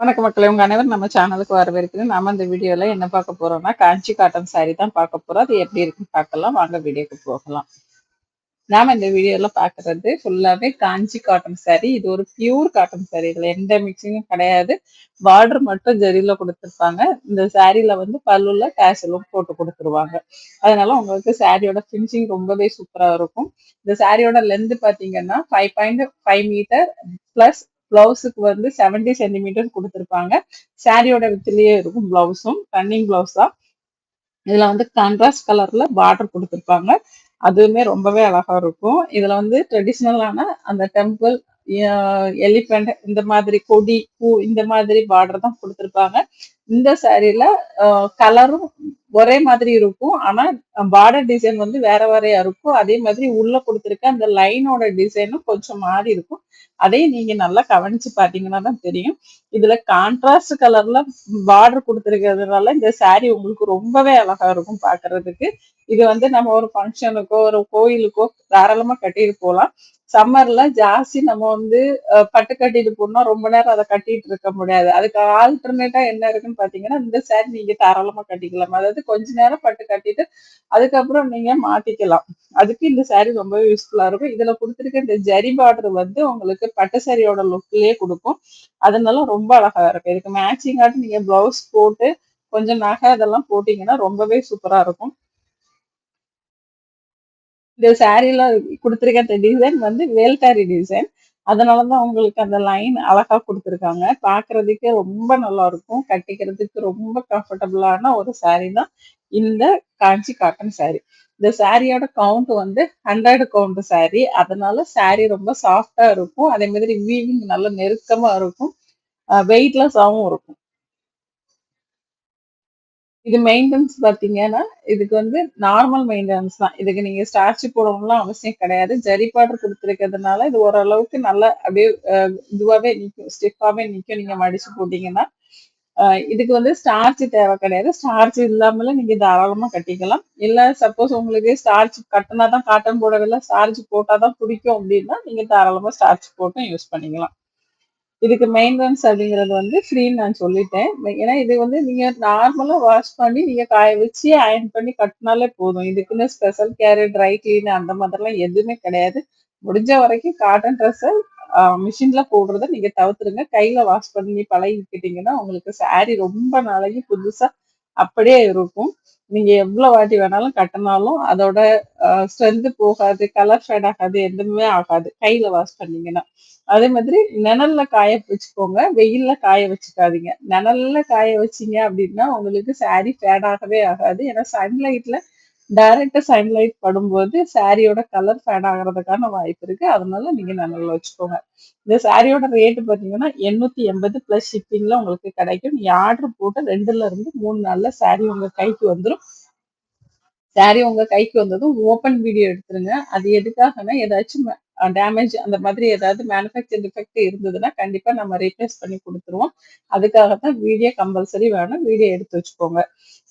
வணக்க மக்களே உங்க அனைவரும் நம்ம சேனலுக்கு வரவேற்கிறேன். நம்ம இந்த வீடியோல என்ன பார்க்க போறோம்னா காஞ்சி காட்டன் சாரி தான் பார்க்க போறோம். அது எப்படி இருக்குன்னு பார்க்கலாம். வாங்க வீடியோக்கு போகலாம். நாம இந்த வீடியோல பாக்குறது ஃபுல்லாவே காஞ்சி காட்டன் சாரி இது ஒரு பியூர் காட்டன் சாரி இதுல எந்த மிக்சிங்கும் கிடையாது. பார்டர் மட்டும் ஜரியில கொடுத்துருப்பாங்க. இந்த சாரீல வந்து பல்லுல கேஷலும் போட்டு கொடுத்துருவாங்க. அதனால உங்களுக்கு சாரியோட ஃபினிஷிங் ரொம்பவே சூப்பரா இருக்கும். இந்த சாரியோட லென்த் பாத்தீங்கன்னா five point five metre plus பிளவுஸுக்கு வந்து செவன்டி சென்டிமீட்டர் கொடுத்துருப்பாங்க. சாரியோட வித்துலயே இருக்கும் பிளவுஸும் ரன்னிங் பிளவுஸ் தான். இதுல வந்து கான்ட்ராஸ்ட் கலர்ல பார்டர் கொடுத்துருப்பாங்க. அதுவுமே ரொம்பவே அழகா இருக்கும். இதுல வந்து ட்ரெடிஷ்னலான அந்த டெம்பிள் எலிஃபென்ட் இந்த மாதிரி கொடி பூ இந்த மாதிரி பார்டர் தான் கொடுத்துருப்பாங்க. இந்த சாரியில கலரும் ஒரே மாதிரி இருக்கும். ஆனா பார்டர் டிசைன் வந்து வேற வேறையா இருக்கும். அதே மாதிரி உள்ள கொடுத்துருக்க அந்த லைனோட டிசைனும் கொஞ்சம் மாறி இருக்கும். அதையும் நீங்க நல்லா கவனிச்சு பாத்தீங்கன்னா தான் தெரியும். இதுல கான்ட்ராஸ்ட் கலர்ல பார்டர் கொடுத்துருக்கிறதுனால இந்த saree உங்களுக்கு ரொம்பவே அழகா இருக்கும் பாக்குறதுக்கு இது வந்து நம்ம ஒரு ஃபங்க்ஷனுக்கோ ஒரு கோயிலுக்கோ தாராளமா கட்டிட்டு போகலாம். சம்மர்ல ஜாஸ்தி நம்ம வந்து பட்டு கட்டிட்டு போனோம் ரொம்ப நேரம் அதை கட்டிட்டு இருக்க முடியாது. அதுக்கு ஆல்டர்னேட்டா என்ன இருக்குன்னு பாத்தீங்கன்னா இந்த சாரி நீங்க தாராளமா கட்டிக்கலாம். அதாவது கொஞ்ச நேரம் பட்டு கட்டிட்டு அதுக்கப்புறம் நீங்க மாத்திக்கலாம். அதுக்கு இந்த சாரி ரொம்பவே யூஸ்ஃபுல்லா இருக்கும். இதுல கொடுத்துருக்க இந்த ஜரி பார்டர் வந்து உங்களுக்கு பட்டு சாரியோட லுக்லயே கொடுக்கும். அதனால ரொம்ப அழகா இருக்கும். இதுக்கு மேட்சிங் ஆட்டு நீங்க பிளவுஸ் போட்டு கொஞ்சம் நகை அதெல்லாம் போட்டீங்கன்னா ரொம்பவே சூப்பரா இருக்கும். இந்த சாரீல கொடுத்துருக்க அந்த டிசைன் வந்து வேல்காரி டிசைன் அதனால தான் உங்களுக்கு அந்த லைன் அழகா கொடுத்துருக்காங்க. பார்க்கறதுக்கே ரொம்ப நல்லா இருக்கும். கட்டிக்கிறதுக்கு ரொம்ப கம்ஃபர்டபுளான ஒரு saree தான் இந்த காஞ்சி காட்டன் saree. இந்த சாரியோட கவுண்ட் வந்து ஹண்ட்ரட் கவுண்ட் saree. அதனால saree ரொம்ப சாஃப்டாக இருக்கும். அதே மாதிரி வீவிங் நல்லா நெருக்கமாக இருக்கும். வெயிட்லெஸ்ஸாகவும் இருக்கும். இது மெயின்டெனன்ஸ் பாத்தீங்கன்னா இதுக்கு வந்து நார்மல் மெயின்டெனன்ஸ் தான். இதுக்கு நீங்க ஸ்டார்ச் போடணும்லாம் அவசியம் கிடையாது. ஜரி பவுடர் கொடுத்துருக்கிறதுனால இது ஓரளவுக்கு நல்லா அப்படியே இதுவாகவே நிற்கும் ஸ்டிஃபாகவே நிற்கும் நீங்க மடிச்சு போட்டீங்கன்னா. இதுக்கு வந்து ஸ்டார்ச் தேவை கிடையாது. ஸ்டார்ச் இல்லாமல நீங்க தாராளமா கட்டிக்கலாம். இல்ல சப்போஸ் உங்களுக்கு ஸ்டார்ச் கட்டினா தான் காட்டன் போடவில்லை ஸ்டார்ச் போட்டாதான் பிடிக்கும் அப்படின்னா நீங்க தாராளமா ஸ்டார்ச் போட்டும் யூஸ் பண்ணிக்கலாம். இதுக்கு மெயின்டெனன்ஸ் அப்படிங்கிறது வந்து ஃப்ரீன்னு நான் சொல்லிட்டேன். ஏன்னா இது வந்து நீங்க நார்மலா வாஷ் பண்ணி நீங்க காய வச்சு அயன் பண்ணி கட்டினாலே போதும். இதுக்குன்னு ஸ்பெஷல் கேர் ட்ரை கிளீன் அந்த மாதிரிலாம் எதுவுமே கிடையாது. முடிஞ்ச வரைக்கும் காட்டன் ட்ரெஸ்ஸை மிஷின்ல போடுறத நீங்க தவிர்த்துருங்க. கையில வாஷ் பண்ணி பழகிக்கிட்டீங்கன்னா உங்களுக்கு saree ரொம்ப நாளைக்கு புதுசா அப்படியே இருக்கும். நீங்க எவ்வளவு வாட்டி வேணாலும் கட்டினாலும் அதோட ஸ்ட்ரென்த் போகாது கலர் ஃபேட் ஆகாது எதுவுமே ஆகாது. கையில வாஷ் பண்ணீங்கன்னா. அதே மாதிரி நிழல்ல காய வச்சுக்கோங்க. வெயில்ல காய வச்சுக்காதீங்க. நிழல்ல காய வச்சீங்க அப்படின்னா உங்களுக்கு சாரி ஃபேட் ஆகவே ஆகாது. ஏன்னா சன்லைட்ல டைரக்டா சன்லைட் படும்போது சாரியோட கலர் ஃபேட் ஆகிறதுக்கான வாய்ப்பு இருக்கு. அதனால நீங்க நிழல்ல வச்சுக்கோங்க. இந்த சாரியோட ரேட் பாத்தீங்கன்னா எண்ணூத்தி எண்பது பிளஸ் ஷிப்பிங்ல உங்களுக்கு கிடைக்கும். நீ ஆர்டர் போட்டு ரெண்டுல இருந்து மூணு நாள்ல சாரி உங்க கைக்கு வந்துடும் சாரி உங்க கைக்கு வந்ததும் ஓப்பன் வீடியோ எடுத்துருங்க. அது எதுக்காகனா ஏதாச்சும் டேமேஜ் அந்த மாதிரி ஏதாவது மேனுஃபேக்சர் டிஃபெக்ட் இருந்ததுன்னா கண்டிப்பா நம்ம ரீப்ளேஸ் பண்ணி கொடுத்துருவோம். அதுக்காக தான் வீடியோ கம்பல்சரி வேணும். வீடியோ எடுத்து வச்சுக்கோங்க.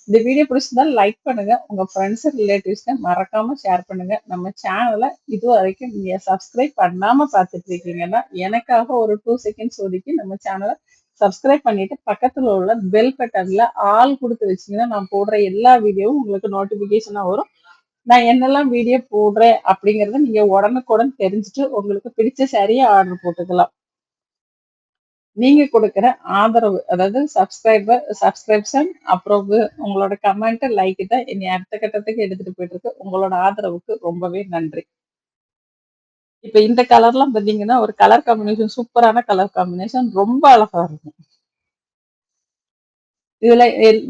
இந்த வீடியோ பிடிச்சிருந்தா லைக் பண்ணுங்க. உங்க ஃப்ரெண்ட்ஸ் ரிலேட்டிவ்ஸ்க்கு மறக்காம ஷேர் பண்ணுங்க. நம்ம சேனலை இது வரைக்கும் நீங்க சப்ஸ்கிரைப் பண்ணாம பார்த்துட்டு இருக்கீங்கன்னா எனக்காக ஒரு டூ செகண்ட்ஸ் ஒதுக்கி நம்ம சேனலை சப்ஸ்கிரைப் பண்ணிட்டு பக்கத்துல உள்ள பெல் பட்டன்ல ஆல் கொடுத்து வச்சீங்கன்னா நான் போடுற எல்லா வீடியோவும் உங்களுக்கு நோட்டிபிகேஷனா வரும். நான் என்னெல்லாம் வீடியோ போடுறேன் அப்படிங்கறத நீங்க உடனுக்குடன் தெரிஞ்சுட்டு உங்களுக்கு பிடிச்ச சரியா ஆர்டர் போட்டுக்கலாம். நீங்க கொடுக்குற ஆதரவு அதாவது சப்ஸ்கிரைபர் சப்ஸ்கிரிப்ஷன் அப்புறம் உங்களோட கமெண்ட் லைக் தான் என்னை அடுத்த கட்டத்துக்கு எடுத்துட்டு போயிட்டு இருக்கு உங்களோட ஆதரவுக்கு ரொம்பவே நன்றி. இப்ப இந்த கலர்லாம் பாத்தீங்கன்னா ஒரு கலர் காம்பினேஷன் சூப்பரான கலர் காம்பினேஷன் ரொம்ப அழகா இருக்கும். இதுல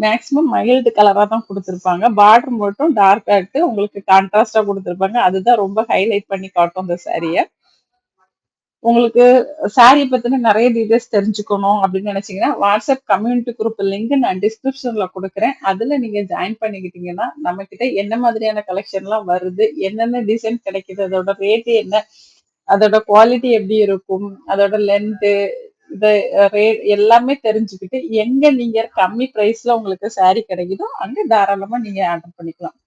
மேக்சிமம் மைல்டு கலரா தான் கொடுத்துருப்பாங்க. பார்டர் மட்டும் டார்க் ஆட்டு உங்களுக்கு கான்ட்ராஸ்டா கொடுத்துருப்பாங்க. அதுதான் ரொம்ப ஹைலைட் பண்ணி காட்டும் இந்த சாரியை உங்களுக்கு சாரியை பத்தின நிறைய டீடைல்ஸ் தெரிஞ்சுக்கணும் அப்படின்னு நினைச்சீங்கன்னா வாட்ஸ்அப் கம்யூனிட்டி குரூப் லிங்க் நான் டிஸ்கிரிப்ஷன்ல கொடுக்குறேன். அதுல நீங்க ஜாயின் பண்ணிக்கிட்டீங்கன்னா நம்ம கிட்ட என்ன மாதிரியான கலெக்ஷன்லாம் வருது என்னென்ன டிசைன் கிடைக்குது அதோட ரேட் என்ன அதோட குவாலிட்டி எப்படி இருக்கும் அதோட லென்த்து இது ரேட் எல்லாமே தெரிஞ்சுக்கிட்டு எங்க நீங்க கம்மி பிரைஸ்ல உங்களுக்கு சாரி கிடைக்குதோ அங்க தாராளமா நீங்க ஆர்டர் பண்ணிக்கலாம்.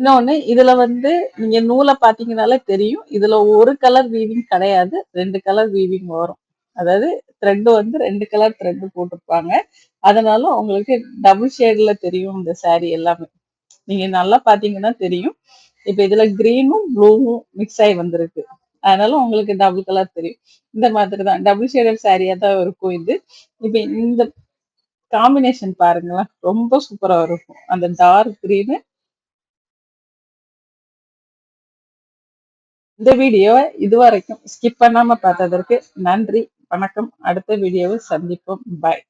இன்னொன்னு இதுல வந்து நீங்க நூலை பாத்தீங்கனாலே தெரியும். இதுல ஒரு கலர் வீவிங் கிடையாது. ரெண்டு கலர் வீவிங் வரும். அதாவது த்ரெட் வந்து ரெண்டு கலர் த்ரெட் போட்டிருப்பாங்க. அதனால உங்களுக்கு டபுள் ஷேட்ல தெரியும் இந்த saree எல்லாமே. நீங்க நல்லா பாத்தீங்கன்னா தெரியும். இப்ப இதுல கிரீனும் ப்ளூவும் மிக்ஸ் ஆகி வந்திருக்கு. அதனால உங்களுக்கு டபுள் கலர் தெரியும். இந்த மாதிரி தான். டபுள் ஷேடட் சாரியா தான் இருக்கும் இது. இப்ப இந்த காம்பினேஷன் பாருங்களேன். ரொம்ப சூப்பரா இருக்கும். அந்த டார்க் கிரீனு இந்த வீடியோவை இதுவரைக்கும் ஸ்கிப் பண்ணாம பார்த்ததற்கு நன்றி. வணக்கம். அடுத்த வீடியோவை சந்திப்போம். பாய்